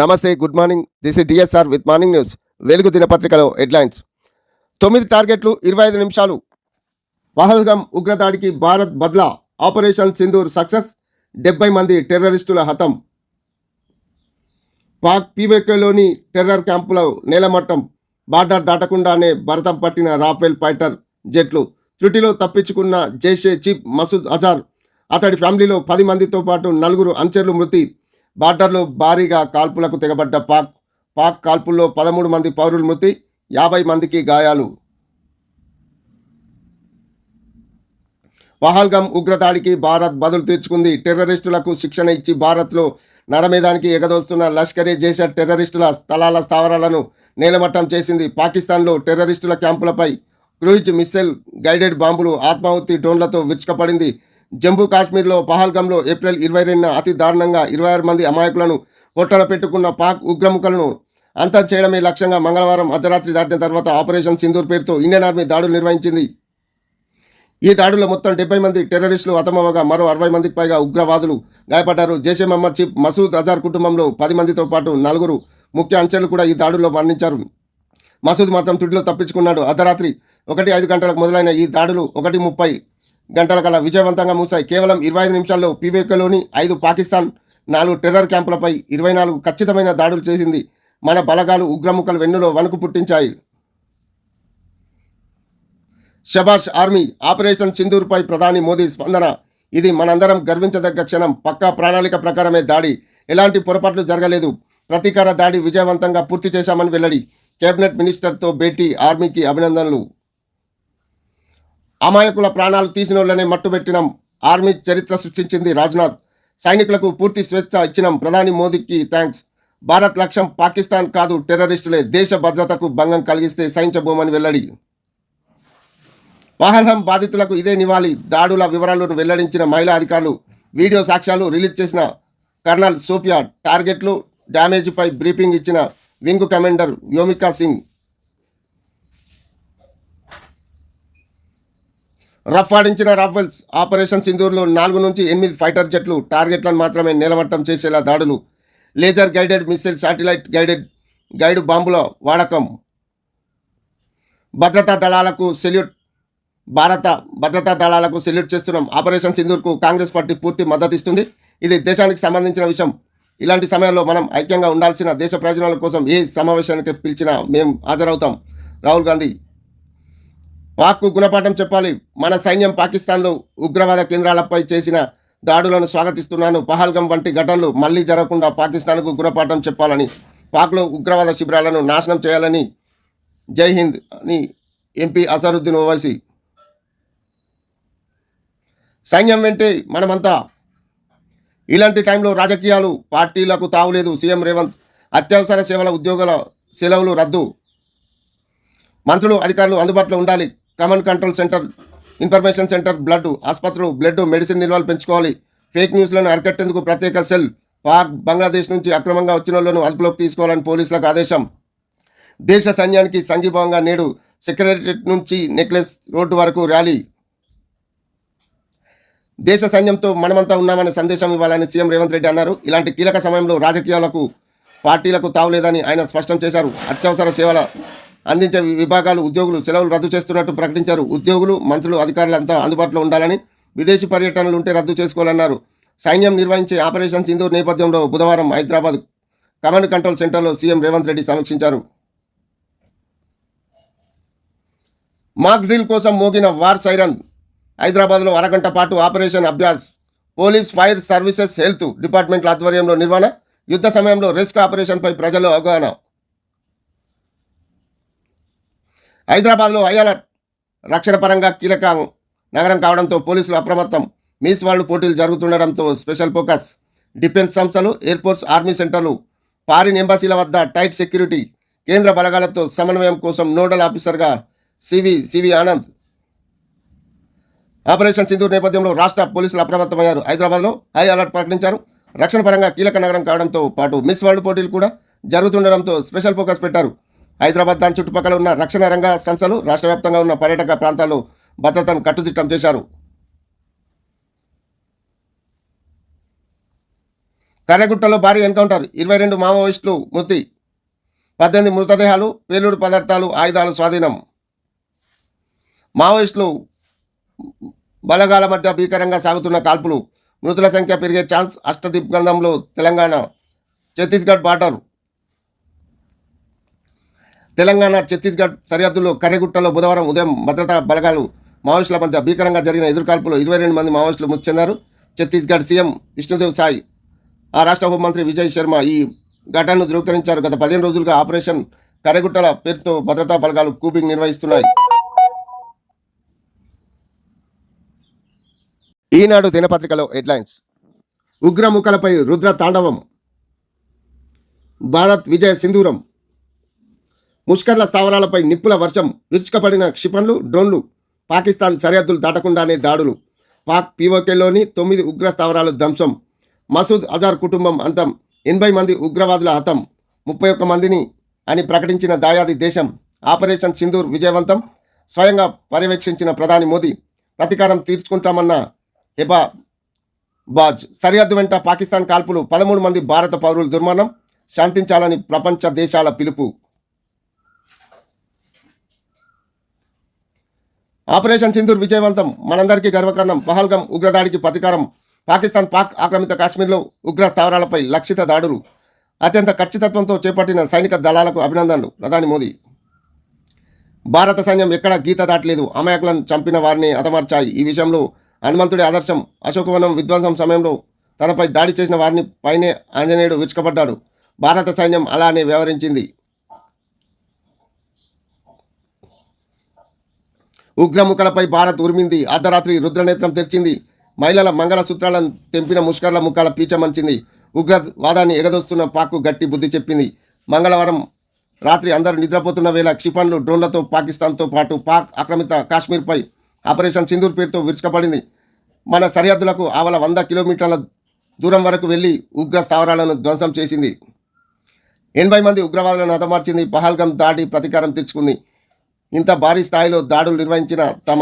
నమస్తే good morning. This is DSR with morning news. Velugu దినపత్రికలో headlines. తొమ్మిది టార్గెట్లు ఇరవై ఐదు నిమిషాలు. పహల్గం ఉగ్రదాడికి భారత్ బద్లా ఆపరేషన్ సింధూర్ సక్సెస్. డెబ్బై మంది టెర్రరిస్టుల హతం. పాక్ పీవేకేలోని టెర్రర్ క్యాంపులో నేలమట్టం. బార్డర్ దాటకుండానే భరతం పట్టిన రాఫెల్ ఫైటర్ జెట్లు. త్రుటిలో తప్పించుకున్న జైషే చీఫ్ మసూద్ అజార్. అతడి ఫ్యామిలీలో పది మందితో పాటు నలుగురు అంచెలు మృతి. బార్డర్లో భారీగా కాల్పులకు తెగబడ్డ పాక్ పాక్ కాల్పుల్లో పదమూడు మంది పౌరులు మృతి యాభై మందికి గాయాలు. పహల్గం ఉగ్రదాడికి భారత్ బదులు తీర్చుకుంది. టెర్రరిస్టులకు శిక్షణ ఇచ్చి భారత్లో నరమేధానికి ఎగదోస్తున్న లష్కరే జైషా టెర్రరిస్టుల స్థలాల స్థావరాలను నేలమట్టం చేసింది. పాకిస్తాన్లో టెర్రరిస్టుల క్యాంపులపై క్రూయిజ్ మిస్సైల్ గైడెడ్ బాంబులు ఆత్మాహుతి డ్రోన్లతో విరుచుకపడింది. జమ్మూ కాశ్మీర్లో పహల్గంలో ఏప్రిల్ ఇరవై రెండున అతి దారుణంగా ఇరవై ఆరు మంది అమాయకులను పొట్టన పెట్టుకున్న పాక్ ఉగ్రముఖలను అంతం చేయడమే లక్ష్యంగా మంగళవారం అర్ధరాత్రి దాటిన తర్వాత ఆపరేషన్ సింధూర్ పేరుతో ఇండియన్ ఆర్మీ దాడులు నిర్వహించింది. ఈ దాడుల్లో మొత్తం డెబ్బై మంది టెర్రరిస్టులు హతమవగా మరో అరవై మందికి పైగా ఉగ్రవాదులు గాయపడ్డారు. జైషే మహమ్మద్ చీఫ్ మసూద్ అజార్ కుటుంబంలో పది మందితో పాటు నలుగురు ముఖ్య అంచెలు కూడా ఈ దాడుల్లో మరణించారు. మసూద్ మాత్రం తుడిలో తప్పించుకున్నాడు. అర్ధరాత్రి ఒకటి ఐదు గంటలకు మొదలైన ఈ దాడులు ఒకటి ముప్పై గంటల కల విజయవంతంగా మూసాయి. కేవలం ఇరవై ఐదు నిమిషాల్లో పీవేకలోని ఐదు పాకిస్తాన్ నాలుగు టెర్రర్ క్యాంపులపై ఇరవై నాలుగు ఖచ్చితమైన దాడులు చేసింది మన బలగాలు ఉగ్రముఖలు వెన్నులో వణుకు పుట్టించాయి. షబాష్ ఆర్మీ ఆపరేషన్ సింధూర్పై ప్రధాని మోదీ స్పందన. ఇది మనందరం గర్వించదగ్గ క్షణం. పక్కా ప్రణాళిక ప్రకారమే దాడి. ఎలాంటి పొరపాట్లు జరగలేదు. ప్రతీకార దాడి విజయవంతంగా పూర్తి చేశామని వెల్లడి. కేబినెట్ మినిస్టర్తో భేటీ ఆర్మీకి అభినందనలు. అమాయకుల ప్రాణాలు తీసిన వాళ్ళనే మట్టుబెట్టినాం ఆర్మీ చరిత్ర సృష్టించింది రాజ్నాథ్. సైనికులకు పూర్తి స్వేచ్ఛ ఇచ్చినాం. ప్రధాని మోదీకి థ్యాంక్స్ భారత్ లక్ష్యం పాకిస్తాన్ కాదు టెర్రరిస్టులే. దేశ భద్రతకు భంగం కలిగిస్తే సహించబోమని వెల్లడి. పహల్హం బాధితులకు ఇదే నివాళి. దాడుల వివరాలను వెల్లడించిన మహిళా అధికారులు వీడియో సాక్ష్యాలు రిలీజ్ చేసిన కర్నల్ సోఫియా. టార్గెట్లు డ్యామేజ్పై బ్రీఫింగ్ ఇచ్చిన wing commander Vyomika Singh. Rough ఆడించిన Rafales operation సింధూర్లో నాలుగు నుంచి ఎనిమిది ఫైటర్ జెట్లు టార్గెట్లను మాత్రమే నిలమట్టం చేసేలా దాడులు. Laser guided missile satellite guided guide బాంబుల వాడకం. భద్రతా దళాలకు సెల్యూట్ భారత భద్రతా దళాలకు సెల్యూట్ చేస్తున్నాం. ఆపరేషన్ సింధూర్కు కాంగ్రెస్ పార్టీ పూర్తి మద్దతు ఇస్తుంది ఇది దేశానికి సంబంధించిన విషయం. ఇలాంటి సమయంలో మనం ఐక్యంగా ఉండాల్సిన దేశ ప్రయోజనాల కోసం ఏ సమావేశానికి పిలిచినా మేము హాజరవుతాం. రాహుల్ గాంధీ. పాక్కు గుణపాఠం చెప్పాలి. మన సైన్యం పాకిస్తాన్లో ఉగ్రవాద కేంద్రాలపై చేసిన దాడులను స్వాగతిస్తున్నాను. పహల్గం వంటి ఘటనలు మళ్ళీ జరగకుండా పాకిస్తాన్కు గుణపాఠం చెప్పాలని పాక్లో ఉగ్రవాద శిబిరాలను నాశనం చేయాలని జై హింద్ అని ఎంపీ అసరుద్దీన్ ఓవైసీ సైన్యం వెంటే మనమంతా ఇలాంటి టైంలో రాజకీయాలు పార్టీలకు తావులేదు. సీఎం రేవంత్ అత్యవసర సేవల ఉద్యోగుల సెలవులు రద్దు. మంత్రులు అధికారులు అందుబాటులో ఉండాలి. Command control centre information centre blood ఆసుపత్రులు బ్లడ్ మెడిసిన్ నిల్వలు పెంచుకోవాలి. ఫేక్ న్యూస్లను అరికట్టేందుకు ప్రత్యేక సెల్ పాక్ బంగ్లాదేశ్ నుంచి అక్రమంగా వచ్చిన వాళ్ళను అదుపులోకి తీసుకోవాలని పోలీసులకు ఆదేశం. దేశ సైన్యానికి సంఘీభావంగా నేడు సెక్రటరియట్ నుంచి నెక్లెస్ రోడ్డు వరకు ర్యాలీ. దేశ సైన్యంతో మనమంతా ఉన్నామనే సందేశం ఇవ్వాలని సీఎం రేవంత్ రెడ్డి అన్నారు. ఇలాంటి కీలక సమయంలో రాజకీయాలకు పార్టీలకు తావులేదని ఆయన స్పష్టం చేశారు. అత్యవసర సేవల అందించే విభాగాలు ఉద్యోగులు సెలవులు రద్దు చేస్తున్నట్టు ప్రకటించారు. ఉద్యోగులు మంత్రులు అధికారులంతా అందుబాటులో ఉండాలని విదేశీ పర్యటనలు ఉంటే రద్దు చేసుకోవాలన్నారు. సైన్యం నిర్వహించే ఆపరేషన్ సింధూర్ నేపథ్యంలో బుధవారం హైదరాబాద్ కమాండ్ కంట్రోల్ సెంటర్లో సీఎం రేవంత్ రెడ్డి సమీక్షించారు. మాక్ డ్రిల్ కోసం మోగిన వార్ సైరన్. హైదరాబాద్లో అరగంట పాటు operation Abhyas. Police fire services health డిపార్ట్మెంట్ల ఆధ్వర్యంలో నిర్వహణ. యుద్ధ సమయంలో రెస్క్ ఆపరేషన్పై ప్రజలు అవగాహన. హైదరాబాద్లో హై అలర్ట్. రక్షణ పరంగా కీలక నగరం కావడంతో పోలీసులు అప్రమత్తం. మీస్ వాళ్ళు పోటీలు జరుగుతుండడంతో స్పెషల్ ఫోకస్. డిఫెన్స్ సంస్థలు ఎయిర్పోర్ట్స్ ఆర్మీ సెంటర్లు ఫారిన్ ఎంబసీల వద్ద టైట్ సెక్యూరిటీ కేంద్ర బలగాలతో సమన్వయం కోసం నోడల్ ఆఫీసర్గా CV CV Anand. Operation Sindoor నేపథ్యంలో రాష్ట్ర పోలీసులు అప్రమత్తమయ్యారు. హైదరాబాద్లో హై అలర్ట్ ప్రకటించారు. రక్షణ పరంగా కీలక నగరం కావడంతో పాటు మిస్ వరల్డ్ పోటీలు కూడా జరుగుతుండడంతో స్పెషల్ ఫోకస్ పెట్టారు. హైదరాబాద్ దాని చుట్టుపక్కల ఉన్న రక్షణ రంగ సంస్థలు రాష్ట్ర వ్యాప్తంగా ఉన్న పర్యాటక ప్రాంతాల్లో భద్రతను కట్టుదిట్టం చేశారు. కర్రగుట్టలో భారీ ఎన్కౌంటర్ ఇరవై రెండు మావోయిస్టులు మృతి పద్దెనిమిది మృతదేహాలు పేలుడు పదార్థాలు ఆయుధాలు స్వాధీనం. మావోయిస్టులు బలగాల మధ్య భీకరంగా సాగుతున్న కాల్పులు మృతుల సంఖ్య పెరిగే ఛాన్స్ అష్టదిగ్బంధంలో తెలంగాణ ఛత్తీస్గఢ్ బార్డర్ తెలంగాణ ఛత్తీస్గఢ్ సరిహద్దులో కర్రెగుట్టలో బుధవారం ఉదయం భద్రతా బలగాలు మావోయిస్టుల మధ్య భీకరంగా జరిగిన ఎదురుకాల్పులో ఇరవై రెండు మంది మావోయిస్టులు మృతి చెందారు. ఛత్తీస్గఢ్ సీఎం విష్ణుదేవ్ సాయి ఆ రాష్ట్ర హోంమంత్రి విజయ్ శర్మ ఈ ఘటనను ధృవీకరించారు. గత పదిహేను రోజులుగా ఆపరేషన్ కరెగుట్టల పేరుతో భద్రతా బలగాలు కూపింగ్ నిర్వహిస్తున్నాయి. ఈనాడు దినపత్రికలో హెడ్లైన్స్. ఉగ్రముఖలపై రుద్ర తాండవం. భారత్ విజయ సింధూరం. ముష్కర్ల స్థావరాలపై నిప్పుల వర్షం విరుచుకపడిన క్షిపణులు డ్రోన్లు. పాకిస్తాన్ సరిహద్దులు దాటకుండానే దాడులు. పాక్ పీఓకేలోని తొమ్మిది ఉగ్ర స్థావరాలు ధ్వంసం. మసూద్ అజార్ కుటుంబం అంతం. ఎనభై మంది ఉగ్రవాదుల హతం. ముప్పై ఒక్క మందిని అని ప్రకటించిన దాయాది దేశం. ఆపరేషన్ సింధూర్ విజయవంతం. స్వయంగా పర్యవేక్షించిన ప్రధాని మోదీ. ప్రతీకారం తీర్చుకుంటామన్న హెబా బాజ్ సరిహద్దు వెంట పాకిస్తాన్ కాల్పులు. పదమూడు మంది భారత పౌరులు దుర్మరణం. శాంతించాలని ప్రపంచ దేశాల పిలుపు. ఆపరేషన్ సింధూర్ విజయవంతం. మనందరికీ గర్వకారణం. పహల్గం ఉగ్రదాడికి ప్రతీకారం. పాకిస్తాన్ పాక్ ఆక్రమిత కాశ్మీర్లో ఉగ్ర స్థావరాలపై లక్షిత దాడులు. అత్యంత ఖచ్చితత్వంతో చేపట్టిన సైనిక దళాలకు అభినందనలు. ప్రధాని మోదీ. భారత సైన్యం ఎక్కడా గీత దాటలేదు. అమాయకులను చంపిన వారిని అతమార్చాయి ఈ విషయంలో హనుమంతుడి ఆదర్శం అశోకవనం విధ్వంసం సమయంలో తనపై దాడి చేసిన వారిని పైనే ఆంజనేయుడు విరుచుకపడ్డాడు. భారత సైన్యం అలానే వ్యవహరించింది. ఉగ్రముఖలపై భారత్ ఉరిమింది. అర్ధరాత్రి రుద్రనేత్రం తెరిచింది. మహిళల మంగళసూత్రాలను తెంపిన ముష్కర్ల ముఖాల పీచమంచింది ఉగ్రవాదాన్ని ఎగదోస్తున్న పాక్కు గట్టి బుద్ధి చెప్పింది. మంగళవారం రాత్రి అందరూ నిద్రపోతున్న వేళ క్షిపణులు డ్రోన్లతో పాకిస్తాన్తో పాటు పాక్ ఆక్రమిత కాశ్మీర్పై ఆపరేషన్ సింధూర్ పేరుతో విరుచుకపడింది. మన సరిహద్దులకు ఆవల వంద కిలోమీటర్ల దూరం వరకు వెళ్ళి ఉగ్ర స్థావరాలను ధ్వంసం చేసింది. ఎనభై మంది ఉగ్రవాదులను హతమార్చింది. పహల్గం దాడి ప్రతీకారం తీర్చుకుంది ఇంత భారీ స్థాయిలో దాడులు నిర్వహించిన తమ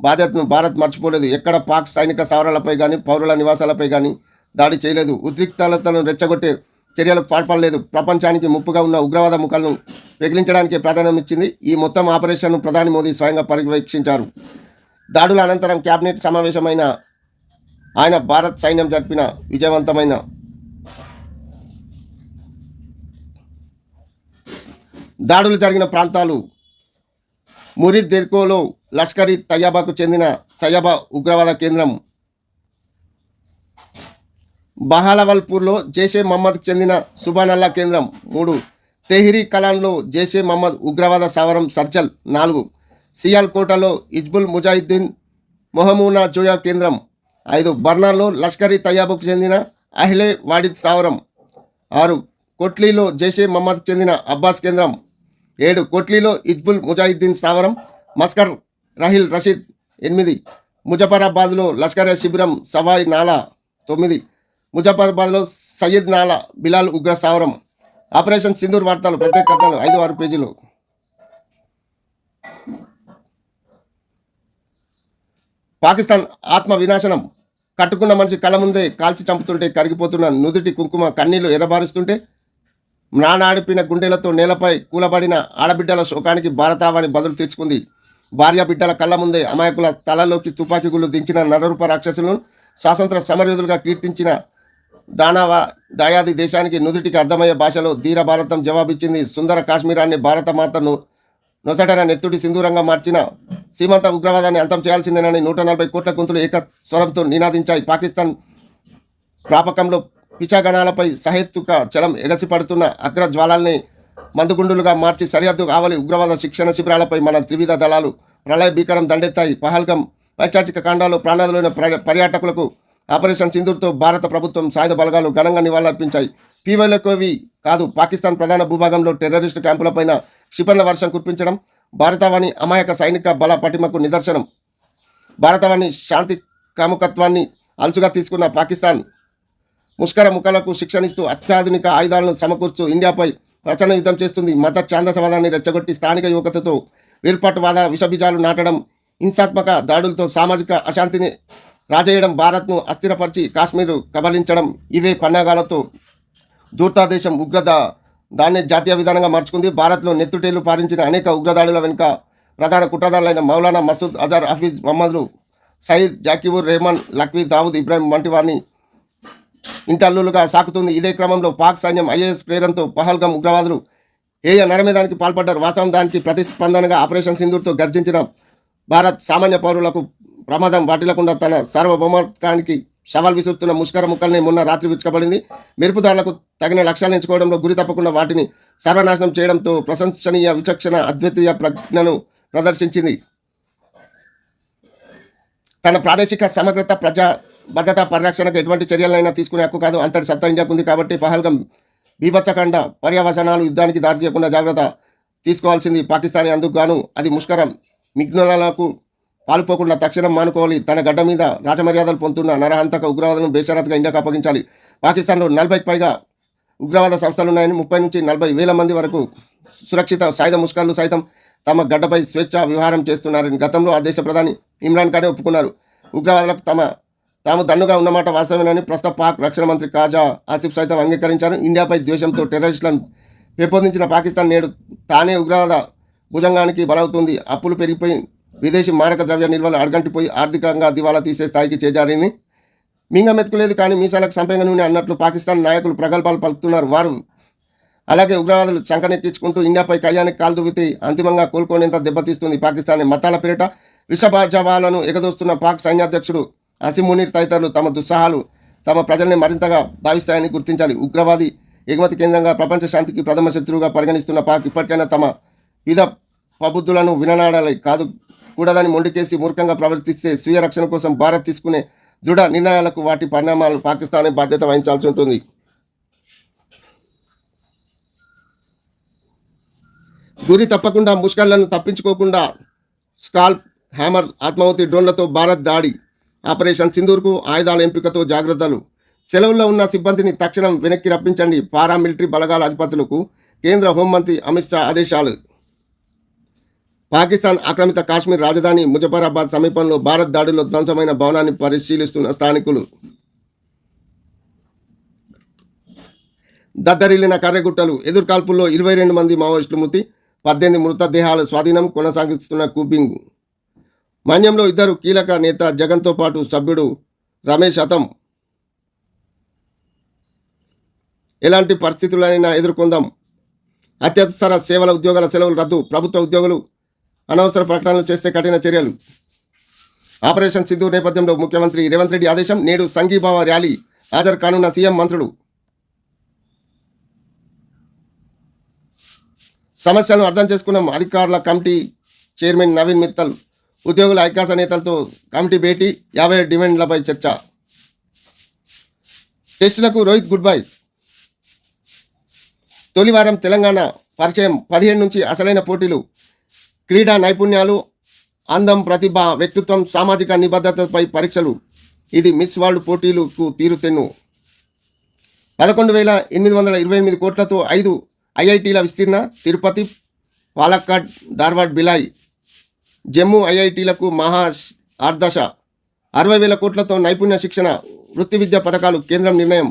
బాధ్యతను భారత్ మర్చిపోలేదు. ఎక్కడ పాక్ సైనిక స్థావరాలపై కానీ పౌరుల నివాసాలపై కానీ దాడి చేయలేదు. ఉద్రిక్తతలను రెచ్చగొట్టే చర్యలకు పాల్పడలేదు. ప్రపంచానికి ముప్పుగా ఉన్న ఉగ్రవాద ముఖాలను పెగిలించడానికి ప్రాధాన్యం ఇచ్చింది. ఈ మొత్తం ఆపరేషన్ను ప్రధాని మోదీ స్వయంగా పర్యవేక్షించారు. దాడుల అనంతరం కేబినెట్ సమావేశమైన ఆయన భారత్ సైన్యం జరిపిన విజయవంతమైన దాడులు జరిగిన ప్రాంతాలు మురిద్ దెర్కోలో లష్కరీ తయాబాకు చెందిన తయ్యబా ఉగ్రవాద కేంద్రం. బహాలవల్పూర్లో జైషే మహమ్మద్కు చెందిన సుబానల్లా కేంద్రం. మూడు. తెహ్రీ కలాన్లో జైషే మహమ్మద్ ఉగ్రవాద స్థావరం సర్చల్ నాలుగు. సియాల్కోటలో ఇజ్బుల్ ముజాహిద్దీన్ మొహమూనా జోయా కేంద్రం. ఐదు. బర్నాల్లో లష్కరీ తయ్యాబుకు చెందిన అహ్లే వాడిద్ స్థావరం. ఆరు. కొట్లీలో జైషే మహమ్మద్కు చెందిన అబ్బాస్ కేంద్రం. ఏడు కోట్లీలో ఇజ్బుల్ ముజాహిద్దీన్ స్థావరం మస్కర్ రహిల్ రషీద్ ఎనిమిది ముజఫరాబాద్లో లష్కర్ శిబిరం సవాయ్ నాలా తొమ్మిది ముజఫరాబాద్లో సయ్యద్ నాలా బిలాల్ ఉగ్ర స్థావరం. ఆపరేషన్ సింధూర్ వార్తలు ప్రత్యేక కథలు ఐదు ఆరు పేజీలు. పాకిస్తాన్ ఆత్మ వినాశనం కట్టుకున్న మనిషి కళ్ళ ముందే కాల్చి చంపుతుంటే కరిగిపోతున్న నుదుటి కుంకుమ కన్నీళ్ళు ఎర్రబారుస్తుంటే నానాడిపిన గుండెలతో నేలపై కూలబడిన ఆడబిడ్డల శోకానికి భారతావాణి బదులు తెచ్చుకుంది. భార్య బిడ్డల కళ్ళ ముందే అమాయకుల తలలోకి తుపాకీ గుళ్ళు దించిన నరరూప రాక్షసులను స్వాతంత్ర సమరయోధులుగా కీర్తించిన దానవ దయాది దేశానికి నుదుటికి అర్థమయ్యే భాషలో ధీర భారతం జవాబిచ్చింది సుందర కాశ్మీరాన్ని భారత మాతను నొసటన నెత్తుడి సింధూరంగా మార్చిన సీమంత ఉగ్రవాదాన్ని అంతం చేయాల్సిందేనని నూట నలభై కోట్ల గొంతులు ఏక స్వరంతో నినాదించాయి. పాకిస్తాన్ ప్రాపకంలో పిచాగణాలపై సహేతుక చలం ఎగసిపడుతున్న అగ్రజ్వాలల్ని మందుగుండులుగా మార్చి సరిహద్దు కావలి ఉగ్రవాద శిక్షణ శిబిరాలపై మన త్రివిధ దళాలు ప్రళయ భీకరం దండెత్తాయి. పహల్గం పైచాచిక కాండాలో ప్రాణాలైన ప్ర- పర్యాటకులకు ఆపరేషన్ సింధూర్తో భారత ప్రభుత్వం సాయుధ బలగాలు ఘనంగా నివాళులర్పించాయి. పీవైలకోవి కాదు పాకిస్తాన్ ప్రధాన భూభాగంలో టెర్రరిస్టు క్యాంపులపైన క్షిపణుల వర్షం కురిపించడం భారతవాణి అమాయక సైనిక బల పటిమకు నిదర్శనం. భారతవాణి శాంతి కాముకత్వాన్ని అలుసుగా తీసుకున్న పాకిస్తాన్ ముష్కర ముఖాలకు శిక్షణిస్తూ అత్యాధునిక ఆయుధాలను సమకూర్చూ ఇండియాపై రచన యుద్ధం చేస్తుంది. మత సమాధాన్ని రెచ్చగొట్టి స్థానిక యువకతతో వేర్పాటువాద విషబీజాలు నాటడం హింసాత్మక దాడులతో సామాజిక అశాంతిని రాజేయడం భారత్ను అస్థిరపరిచి కాశ్మీరు కబలించడం ఇవే పన్నాగాలతో దూర్తాదేశం ఉగ్రత దాన్ని జాతీయ విధానంగా మార్చుకుంది. భారత్లో నెత్తుటేలు పారించిన అనేక ఉగ్రదాడుల వెనుక ప్రధాన కుట్రదారులైన మౌలానా మసూద్ అజార్ హఫీజ్ మహమ్మద్లు సయీద్ జాకిబుర్ రెహమాన్ లక్వీ దావుద్ ఇబ్రాహిం వంటి వారిని ఇంటల్లులుగా సాకుతుంది ఇదే క్రమంలో పాక్ సైన్యం ఐఏఎస్ ప్రేరణతో పహల్గం ఉగ్రవాదులు ఏయ నరమేదానికి పాల్పడ్డారు. వాస్తవం దానికి ప్రతిస్పందనగా ఆపరేషన్ సింధూర్తో గర్జించిన భారత్ సామాన్య పౌరులకు ప్రమాదం వాటిల్లకుండా తన సార్వభౌమత్వానికి సవాల్ విసురుతున్న ముష్కర ముక్కల్ని మొన్న రాత్రి విచ్చుకబడింది. మెరుపుదారులకు తగిన లక్ష్యాలు ఎంచుకోవడంలో గురి తప్పకుండా వాటిని సర్వనాశనం చేయడంతో ప్రశంసనీయ విచక్షణ అద్వితీయ ప్రజ్ఞను ప్రదర్శించింది. తన ప్రాదేశిక సమగ్రత ప్రజా భద్రత పరిరక్షణకు ఎటువంటి చర్యలైనా తీసుకునే హక్కు కాదు. అంతటి సత్తా ఇండియాకు ఉంది కాబట్టి పహల్గం బీభత్సకాండ పర్యవసనాలు యుద్ధానికి దారి తీయకుండా జాగ్రత్త తీసుకోవాల్సింది పాకిస్తానీ అందుకు గాను. అది ముష్కరం. మిగ్నలకు పాల్పోకుండా తక్షణం మానుకోవాలి. తన గడ్డ మీద రాజమర్యాదలు పొందుతున్న నరహంతక ఉగ్రవాదులను బేషరత్గా ఇండియాకు అప్పగించాలి. పాకిస్తాన్లో నలభైకి పైగా ఉగ్రవాద సంస్థలు ఉన్నాయని ముప్పై నుంచి నలభై వేల మంది వరకు సురక్షిత సాయుధ ముష్కర్లు సైతం తమ గడ్డపై స్వేచ్ఛ వ్యవహారం చేస్తున్నారని గతంలో ఆ దేశ ప్రధాని ఇమ్రాన్ ఖానే ఒప్పుకున్నారు. ఉగ్రవాదులకు తమ తాము దన్నుగా ఉన్నమాట వాస్తవమేనని ప్రస్తుత పాక్ రక్షణ మంత్రి కాజా ఆసిఫ్ సైతం అంగీకరించారు. ఇండియాపై ద్వేషంతో టెర్రరిస్టులను పెంపొందించిన పాకిస్తాన్ నేడు తానే ఉగ్రవాద భుజంగానికి బలవుతుంది. అప్పులు పెరిగిపోయి విదేశీ మారక ద్రవ్య నిల్వలు అడగంటిపోయి ఆర్థికంగా దివాలా తీసే స్థాయికి చేజారింది. మింగమెత్తుకులేదు కానీ మీసాలకు సంపంగా నూనె అన్నట్లు పాకిస్తాన్ నాయకులు ప్రగల్భాలు పలుకుతున్నారు. వారు అలాగే ఉగ్రవాదులు చంకనెక్కించుకుంటూ ఇండియాపై కయ్యానికి కాలు దువ్వితే అంతిమంగా కోలుకోనేంత దెబ్బతీస్తుంది పాకిస్తాన్ మతాల పేరిట. విషభాజవాలను ఎగదోస్తున్న పాక్ సైన్యాధ్యక్షుడు అసిమునీర్ తదితరులు తమ దుస్సాహాలు తమ ప్రజల్ని మరింతగా భావిస్తాయని గుర్తించాలి. ఉగ్రవాది ఎగుమతి కేంద్రంగా ప్రపంచ శాంతికి ప్రథమ శత్రువుగా పరిగణిస్తున్న పాక్ ఇప్పటికైనా తమ విధ ప్రబుద్ధులను విననాడాలి కాదు కూడదని మొండికేసి మూర్ఖంగా ప్రవర్తిస్తే స్వీయ రక్షణ కోసం భారత్ తీసుకునే దృఢ నిర్ణయాలకు వాటి పరిణామాలు పాకిస్తానే బాధ్యత వహించాల్సి ఉంటుంది. గురి తప్పకుండా ముష్కర్లను తప్పించుకోకుండా స్కాల్ప్ హ్యామర్ ఆత్మాహుతి డ్రోన్లతో భారత్ దాడి ఆపరేషన్ సింధూర్కు ఆయుధాల ఎంపికతో జాగ్రత్తలు. సెలవుల్లో ఉన్న సిబ్బందిని తక్షణం వెనక్కి రప్పించండి. పారామిలిటరీ బలగాల అధిపతులకు కేంద్ర హోంమంత్రి అమిత్ షా ఆదేశాలు. పాకిస్తాన్ ఆక్రమిత కాశ్మీర్ రాజధాని ముజఫరాబాద్ సమీపంలో భారత్ దాడిలో ధ్వంసమైన భవనాన్ని పరిశీలిస్తున్న స్థానికులు. దద్దరిల్లిన కర్రెగుట్టలు ఎదుర్కాల్పుల్లో ఇరవై రెండు మంది మావోయిస్టులు మృతి పద్దెనిమిది మృతదేహాల స్వాధీనం కొనసాగిస్తున్న కూపింగ్. మన్యంలో ఇద్దరు కీలక నేత జగన్తో పాటు సభ్యుడు రమేష్ అతం. ఎలాంటి పరిస్థితులైనా ఎదుర్కొందాం. అత్యవసర సేవల ఉద్యోగాల సెలవులు రద్దు ప్రభుత్వ ఉద్యోగులు అనవసర ప్రకటనలు చేస్తే కఠిన చర్యలు. ఆపరేషన్ సింధు నేపథ్యంలో ముఖ్యమంత్రి రేవంత్ రెడ్డి ఆదేశం నేడు సంఘీభావ ర్యాలీ హాజరు కానున్న సీఎం మంత్రులు. సమస్యలను అర్థం చేసుకున్నాం అధికారుల కమిటీ చైర్మన్ నవీన్ మిత్తల్ ఉద్యోగుల ఐకాస నేతలతో కమిటీ భేటీ యాభై డిమాండ్లపై చర్చ. టెస్టులకు రోహిత్ గుడ్ బై. తొలివారం తెలంగాణ పరిచయం పదిహేను నుంచి అసలైన పోటీలు. క్రీడా నైపుణ్యాలు అందం ప్రతిభ వ్యక్తిత్వం సామాజిక నిబద్ధతపై పరీక్షలు. ఇది మిస్ వరల్డ్ పోటీలకు తీరుతెన్ను. పదకొండు వేల ఎనిమిది వందల ఇరవై ఎనిమిది కోట్లతో ఐదు ఐఐటీల విస్తీర్ణ. తిరుపతి పాలక్కాడ్ ధార్వాడ్ బిలాయ్. జమ్మూ ఐఐటీలకు మహా ఆర్దశ. అరవై వేల కోట్లతో నైపుణ్య శిక్షణ వృత్తి విద్యా పథకాలు కేంద్రం నిర్ణయం